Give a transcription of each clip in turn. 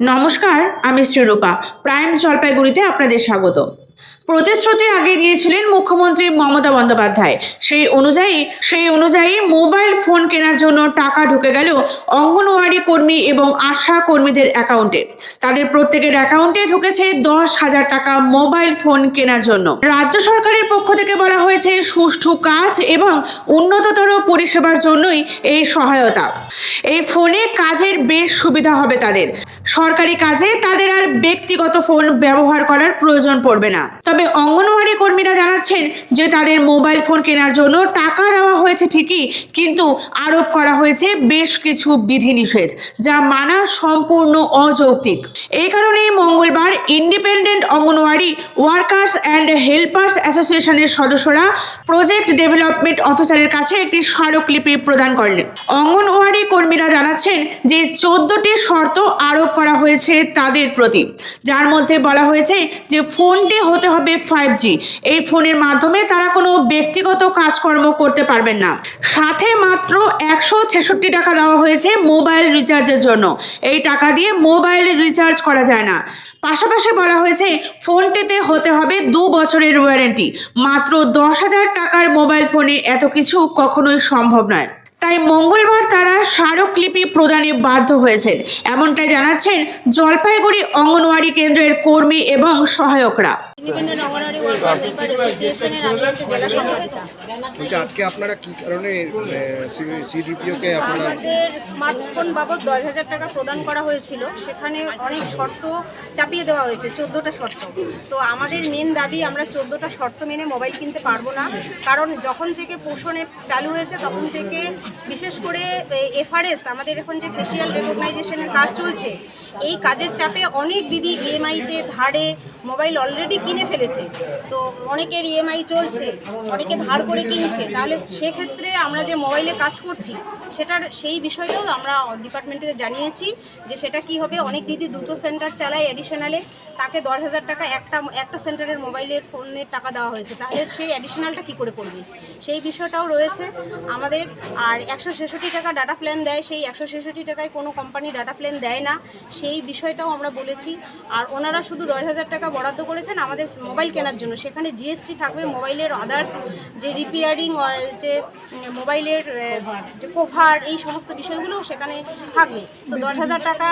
নমস্কার আমি শ্রীরূপা। প্রাইম জলপাইগুড়িতে আপনাদের স্বাগত প্রতিশ্রুতি আগে দিয়েছিলেন মুখ্যমন্ত্রী মমতা বন্দ্যোপাধ্যায়। সেই অনুযায়ী সেই অনুযায়ী মোবাইল ফোন কেনার জন্য টাকা ঢুকে গেল অঙ্গনওয়াড়ি কর্মী এবং আশা কর্মীদের অ্যাকাউন্টে। তাদের প্রত্যেকের অ্যাকাউন্টে ঢুকেছে দশ হাজার টাকা মোবাইল ফোন কেনার জন্য। রাজ্য সরকারের পক্ষ থেকে বলা হয়েছে সুষ্ঠু কাজ এবং উন্নততর পরিষেবার জন্যই এই সহায়তা। এই ফোনে কাজের বেশ সুবিধা হবে তাদের। সরকারি কাজে তাদের আর ব্যক্তিগত ফোন ব্যবহার করার প্রয়োজন পড়বে না। তবে অঙ্গনওয়াড়ি কর্মীরা জানাচ্ছেন যে তাদের মোবাইল ফোন কেনার জন্য টাকা দেওয়া হয়েছে ঠিকই, কিন্তু আরোপ করা হয়েছে বেশ কিছু বিধিনিষেধ, যা মানা সম্পূর্ণ অযৌক্তিক। এই কারণেই মঙ্গলবার independent anganwadi workers and helpers অ্যাসোসিয়েশনের সদস্যরা প্রজেক্ট ডেভেলপমেন্ট অফিসারের কাছে একটি স্মারকলিপি প্রদান করলেন। অঙ্গনওয়াড়ি কর্মীরা জানাচ্ছেন যে চোদ্দটি শর্ত আরোপ করা হয়েছে তাদের প্রতি, যার মধ্যে বলা হয়েছে যে ফোনটি হতে হবে ফাইভ জি এই ফোনের মাধ্যমে তারা কোনো ব্যক্তিগত কাজকর্ম করতে পারবেন না। সাথে মাত্র একশো ছেষট্টি টাকা দেওয়া হয়েছে মোবাইল রিচার্জের জন্য। এই টাকা দিয়ে মোবাইল রিচার্জ করা যায় না। পাশাপাশি বলা হয়েছে, ফোনটিতে হতে হবে দু বছরের ওয়ারেন্টি মাত্র দশ হাজার টাকার মোবাইল ফোনে এত কিছু কখনোই সম্ভব নয়। তাই মঙ্গলবার তারা স্মারকলিপি প্রদানে বাধ্য হয়েছেন। এমনটাই জানাচ্ছেন জলপাইগুড়ি অঙ্গনওয়াড়ি কেন্দ্রের কর্মী এবং সহায়করা। ইন্ডিপেন্ডেন্ট অ্যাসোসিয়েশনের আমি হচ্ছে জেলা সম্পাদিকা বলছি আজকে আপনারা কি কারণে সিডিপিওকে আমাদের স্মার্টফোন বাবদ দশ হাজার টাকা প্রদান করা হয়েছিল। সেখানে অনেক শর্ত চাপিয়ে দেওয়া হয়েছে চোদ্দোটা শর্ত। তো আমাদের মেন দাবি আমরা চোদ্দোটা শর্ত মেনে মোবাইল কিনতে পারব না। কারণ যখন থেকে পোষণে চালু হয়েছে তখন থেকে বিশেষ করে এফআরএস আমাদের এখন যে ফেসিয়াল রেকগনাইজেশনের কাজ চলছে এই কাজের চাপে অনেক দিদি ইএমআইতে ধারে মোবাইল অলরেডি কিনে ফেলেছে। তো অনেকের ইএমআই চলছে, অনেকে ধার করে কিনছে। তাহলে সেক্ষেত্রে আমরা যে মোবাইলে কাজ করছি সেটার সেই বিষয়টাও আমরা ডিপার্টমেন্টকে জানিয়েছি যে সেটা কি হবে। অনেক দিদি দুটো সেন্টার চালায় অ্যাডিশনালে তাকে দশ হাজার টাকা একটা একটা সেন্টারের মোবাইলের ফোনের টাকা দেওয়া হয়েছে। তাহলে সেই অ্যাডিশনালটা কী করে করবে? সেই বিষয়টাও রয়েছে। আমাদের আর একশো ছেষট্টি টাকা ডাটা প্ল্যান দেয়। সেই একশো ছেষট্টি টাকায় কোনো কোম্পানি ডাটা প্ল্যান দেয় না। সেই বিষয়টাও আমরা বলেছি। আর ওনারা শুধু দশ হাজার টাকা বরাদ্দ করেছেন আমাদের মোবাইল কেনার জন্য। সেখানে জিএসটি থাকবে মোবাইলের আদার্স যে রিপেয়ারিং যে মোবাইলের যে কোভার এই সমস্ত বিষয়গুলো সেখানে থাকবে। তো দশ হাজার টাকা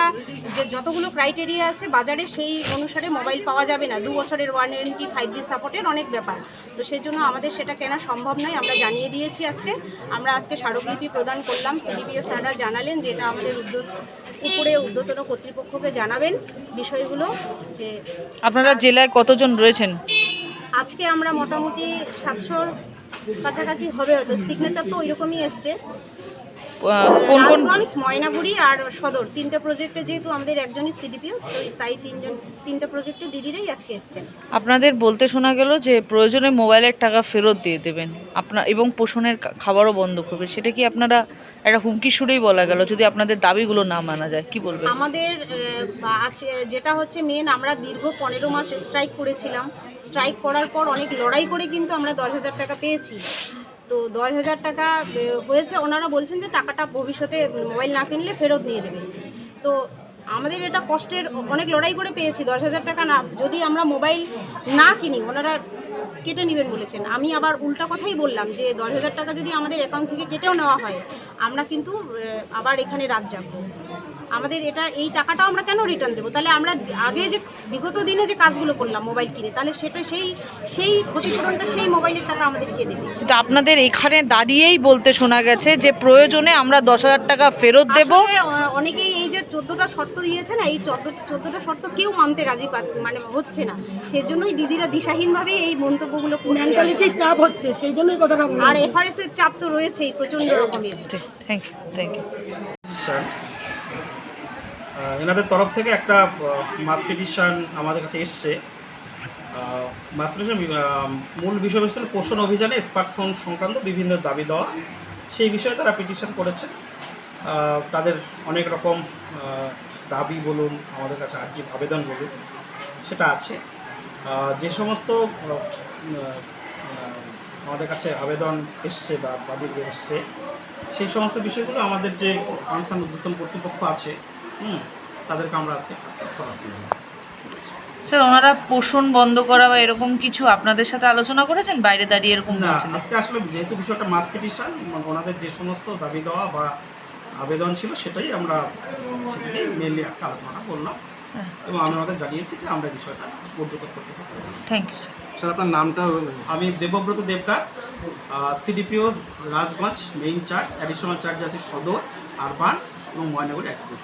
যে যতগুলো ক্রাইটেরিয়া আছে বাজারে সেই অনুসারে মোবাইল পাওয়া যাবে না। দু বছরের ওয়ারেন্টি ফাইভ জি সাপোর্টের অনেক ব্যাপার। তো সেই জন্য আমাদের সেটা কেনা সম্ভব নয় আমরা জানিয়ে দিয়েছি আজকে। আমরা আজকে স্মারকলিপি প্রদান করলাম। সিডিপিও স্যাররা জানালেন যে এটা আমাদের উদ্যোগ উপরে উদ্যতন কর্তৃপক্ষকে জানাবেন বিষয়গুলো যে আপনারা জেলায় কতজন রয়েছেন? আজকে আমরা মোটামুটি সাতশোর কাছাকাছি হবে হয়তো। সিগনেচার তো ওইরকমই এসছে। কোন কোন ময়নাগুড়ি আর সদর। তিনটে প্রজেক্টে যেহেতু আমাদের একজনই সিডিপিও তাই তিনজন তিনটে প্রজেক্টের দিদিরাই আজকে এসছেন। আপনাদের বলতে শোনা গেল যে প্রয়োজনে মোবাইলের টাকা ফেরত দিয়ে দেবেন। আপনার এবং পোষণের খাবারও বন্ধ করবেন সেটা কি আপনারা একটা হুমকি সুরেই বলা গেল যদি আপনাদের দাবিগুলো না মানা যায়? কি বলবেন? আমাদের যেটা হচ্ছে মেন আমরা দীর্ঘ পনেরো মাস স্ট্রাইক করেছিলাম। স্ট্রাইক করার পর অনেক লড়াই করে কিন্তু আমরা দশ হাজার টাকা পেয়েছি। তো দশ হাজার টাকা হয়েছে। ওনারা বলছেন যে টাকাটা ভবিষ্যতে মোবাইল না কিনলে ফেরত নিয়ে দেবে তো আমাদের এটা কষ্টের অনেক লড়াই করে পেয়েছি, দশ হাজার টাকা না। যদি আমরা মোবাইল না কিনি, ওনারা কেটে নেবেন বলেছেন। আমি আবার উল্টা কথাই বললাম যে দশ হাজার টাকা যদি আমাদের অ্যাকাউন্ট থেকে কেটেও নেওয়া হয়, আমরা কিন্তু আবার এখানে রাত যাব আমাদের এটা এই টাকাটাও আমরা কেন রিটার্ন দেবো? তাহলে আমরা আগে যে বিগত দিনে যে কাজগুলো করলাম মোবাইল কিনে তাহলে সেটা সেই সেই ক্ষতিপূরণটা সেই মোবাইলের টাকা আমাদেরকে দেবে? কিন্তু আপনাদের এখানে দাঁড়িয়েই বলতে শোনা গেছে যে প্রয়োজনে আমরা দশ হাজার টাকা ফেরত দেব। অনেকেই এই যে চোদ্দোটা শর্ত দিয়েছে না এই চোদ্দ চোদ্দোটা শর্ত কেউ মানতে রাজি পাত- মানে হচ্ছে না। সেজন্যই দিদিরা দিশাহীনভাবে এই মন্তব্যগুলো করছে। মেন্টালিটির চাপ হচ্ছে সেই জন্যই কথাটা আর। এফআরএস এর চাপ তো রয়েছেই প্রচণ্ড রকমের। থ্যাংক ইউ থ্যাংক ইউ এনাদের তরফ থেকে একটা মাস আমাদের কাছে এসছে। মাস মূল বিষয়বস্তু পোষণ অভিযানে স্মার্টফোন সংক্রান্ত বিভিন্ন দাবি দেওয়া। সেই বিষয়ে তারা পিটিশন করেছে তাদের অনেক রকম দাবি বলুন, আমাদের কাছে আর্জি আবেদন বলুন, সেটা আছে। যে সমস্ত আমাদের কাছে আবেদন এসছে বা দাবি এসছে, সেই সমস্ত বিষয়গুলো আমাদের যে কনসার্ন উদ্যতন কর্তৃপক্ষ আছে হুম তাদেরকে আমরা আজকে স্যার ওনারা পোষণ বন্ধ করা বা এরকম কিছু আপনাদের সাথে আলোচনা করেছেন? বাইরে দাঁড়িয়ে এরকম না আজকে আসলে যেহেতু বিষয়টা মাস পিটিশন ওনাদের যে সমস্ত দাবি দেওয়া বা আবেদন ছিল সেটাই আমরা সেটাকেই মেনলি আজকে আলোচনা করলাম হ্যাঁ। এবং আমি আমাদের জানিয়েছি যে আমরা এই বিষয়টা উদ্যোগ করতে পারি থ্যাংক ইউ স্যার স্যার আপনার নামটা আমি Debabrata Debkar CDPO Rajganj main charge additional charge আছে সদর আরবান এবং ময়নাগুড়ি এক্সপ্রেস